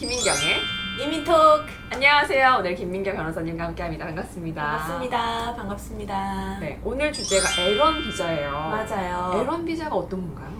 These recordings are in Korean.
김민경의 이민톡 안녕하세요. 오늘 김민경 변호사님과 함께합니다. 반갑습니다. 반갑습니다. 반갑습니다. 네, 오늘 주제가 L1 비자예요. 맞아요. L1 비자가 어떤 건가요?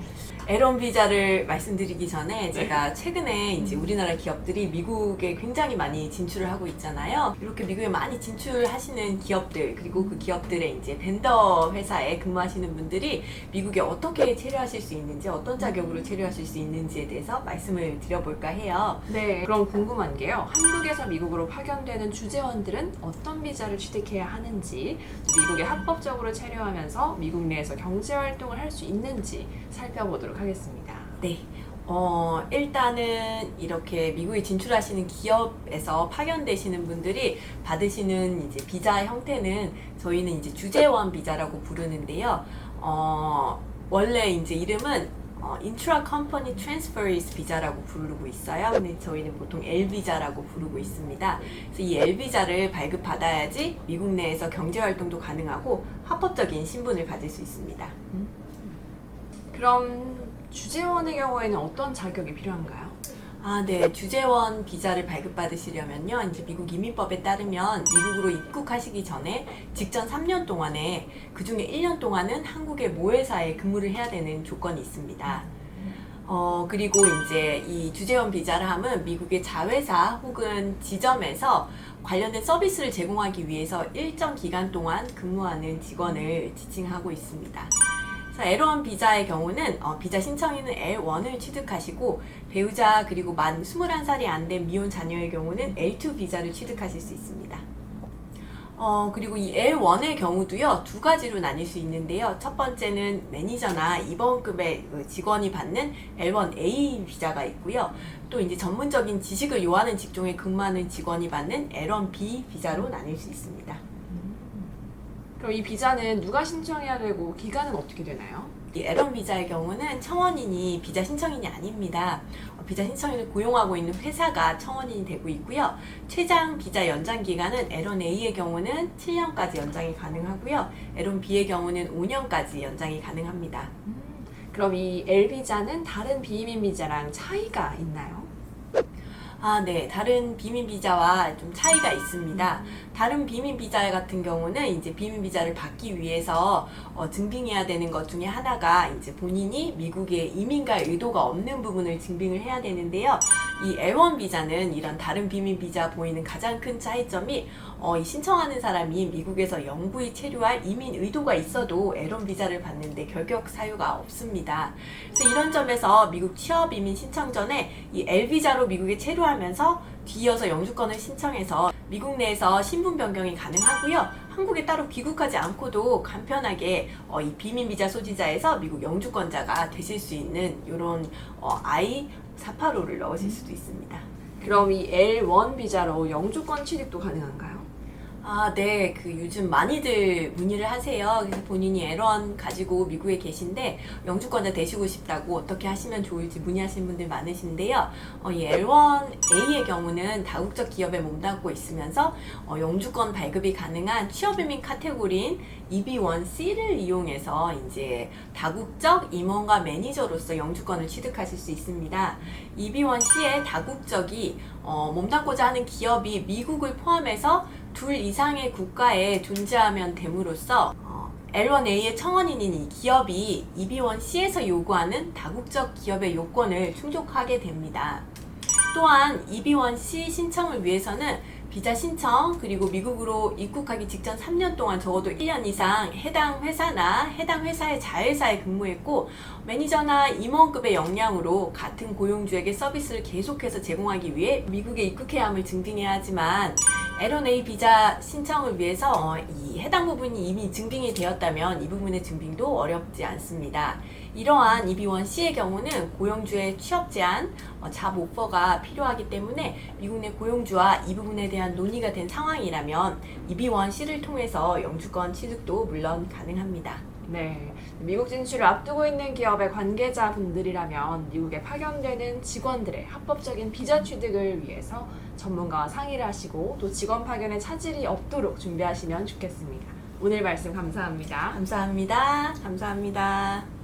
에런 비자를 말씀드리기 전에 네. 제가 최근에 이제 우리나라 기업들이 미국에 굉장히 많이 진출을 하고 있잖아요. 이렇게 미국에 많이 진출하시는 기업들 그리고 그 기업들의 이제 벤더 회사에 근무하시는 분들이 미국에 어떻게 체류하실 수 있는지 어떤 자격으로 체류하실 수 있는지에 대해서 말씀을 드려볼까 해요. 네, 그럼 궁금한 게요. 한국에서 미국 으로 파견되는 주재원들은 어떤 비자를 취득해야 하는지, 미국에 합법적으로 체류하면서 미국 내에서 경제 활동을 할 수 있는지 살펴보도록 하겠습니다. 네. 어, 일단은 이렇게 미국에 진출하시는 기업에서 파견되시는 분들이 받으시는 이제 비자 형태는 저희는 이제 주재원 비자라고 부르는데요. 어, 원래 이제 이름은 어, 인트라 컴퍼니 트랜스퍼리스 비자라고 부르고 있어요. 근데 저희는 보통 L 비자라고 부르고 있습니다. 그래서 이 L 비자를 발급받아야지 미국 내에서 경제 활동도 가능하고 합법적인 신분을 받을 수 있습니다. 그럼 주재원의 경우에는 어떤 자격이 필요한가요? 아, 네. 주재원 비자를 발급받으시려면요. 이제 미국 이민법에 따르면 미국으로 입국하시기 전에 직전 3년 동안에 그 중에 1년 동안은 한국의 모회사에 근무를 해야 되는 조건이 있습니다. 어, 그리고 이제 이 주재원 비자를 하면 미국의 자회사 혹은 지점에서 관련된 서비스를 제공하기 위해서 일정 기간 동안 근무하는 직원을 지칭하고 있습니다. 그래서 L1 비자의 경우는 어, 비자 신청인은 L1을 취득하시고 배우자 그리고 만 21살이 안 된 미혼 자녀의 경우는 L2 비자를 취득하실 수 있습니다. 어, 그리고 이 L1의 경우도요, 두 가지로 나뉠 수 있는데요. 첫 번째는 매니저나 임원급의 그 직원이 받는 L1A 비자가 있고요. 또 이제 전문적인 지식을 요하는 직종에 근무하는 직원이 받는 L1B 비자로 나뉠 수 있습니다. 그럼 이 비자는 누가 신청해야 되고 기간은 어떻게 되나요? 이 L1 비자의 경우는 청원인이 비자 신청인이 아닙니다. 어, 비자 신청인을 고용하고 있는 회사가 청원인이 되고 있고요. 최장 비자 연장 기간은 L1A의 경우는 7년까지 연장이 가능하고요. L1B의 경우는 5년까지 연장이 가능합니다. 그럼 이 L 비자는 다른 비移民 비자랑 차이가 있나요? 아, 네. 다른 비민 비자와 좀 차이가 있습니다. 다른 비민 비자 같은 경우는 이제 비민 비자를 받기 위해서 어, 증빙해야 되는 것 중에 하나가 이제 본인이 미국에 이민 갈 의도가 없는 부분을 증빙을 해야 되는데요. 이 L1 비자는 이런 다른 비민 비자 보이는 가장 큰 차이점이 어, 이 신청하는 사람이 미국에서 영구히 체류할 이민 의도가 있어도 L1 비자를 받는데 결격 사유가 없습니다. 그래서 이런 점에서 미국 취업 이민 신청 전에 이 L 비자로 미국에 체류하면서 뒤이어서 영주권을 신청해서 미국 내에서 신분 변경이 가능하고요. 한국에 따로 귀국하지 않고도 간편하게 어, 이 비민 비자 소지자에서 미국 영주권자가 되실 수 있는 이런 어, I485를 넣으실 수도 있습니다. 그럼 이 L1 비자로 영주권 취득도 가능한가요? 아, 네. 그 요즘 많이들 문의를 하세요. 그래서 본인이 L1 가지고 미국에 계신데 영주권자 되시고 싶다고 어떻게 하시면 좋을지 문의하시는 분들 많으신데요. 어, 이 L1A의 경우는 다국적 기업에 몸담고 있으면서 어, 영주권 발급이 가능한 취업이민 카테고리인 EB1C를 이용해서 이제 다국적 임원과 매니저로서 영주권을 취득하실 수 있습니다. EB1C의 다국적이 어, 몸담고자 하는 기업이 미국을 포함해서 둘 이상의 국가에 존재하면 됨으로써 어, L1A의 청원인인 이 기업이 EB1C에서 요구하는 다국적 기업의 요건을 충족하게 됩니다. 또한 EB1C 신청을 위해서는 비자 신청 그리고 미국으로 입국하기 직전 3년 동안 적어도 1년 이상 해당 회사나 해당 회사의 자회사에 근무했고 매니저나 임원급의 역량으로 같은 고용주에게 서비스를 계속해서 제공하기 위해 미국에 입국해야 함을 증빙해야 하지만 L1A 비자 신청을 위해서 어, 이 해당 부분이 이미 증빙이 되었다면 이 부분의 증빙도 어렵지 않습니다. 이러한 EB1C의 경우는 고용주의 취업 제한, 어, 잡 오퍼가 필요하기 때문에 미국 내 고용주와 이 부분에 대한 논의가 된 상황이라면 EB1C를 통해서 영주권 취득도 물론 가능합니다. 네. 미국 진출을 앞두고 있는 기업의 관계자분들이라면 미국에 파견되는 직원들의 합법적인 비자 취득을 위해서 전문가와 상의를 하시고 또 직원 파견에 차질이 없도록 준비하시면 좋겠습니다. 오늘 말씀 감사합니다. 감사합니다. 감사합니다.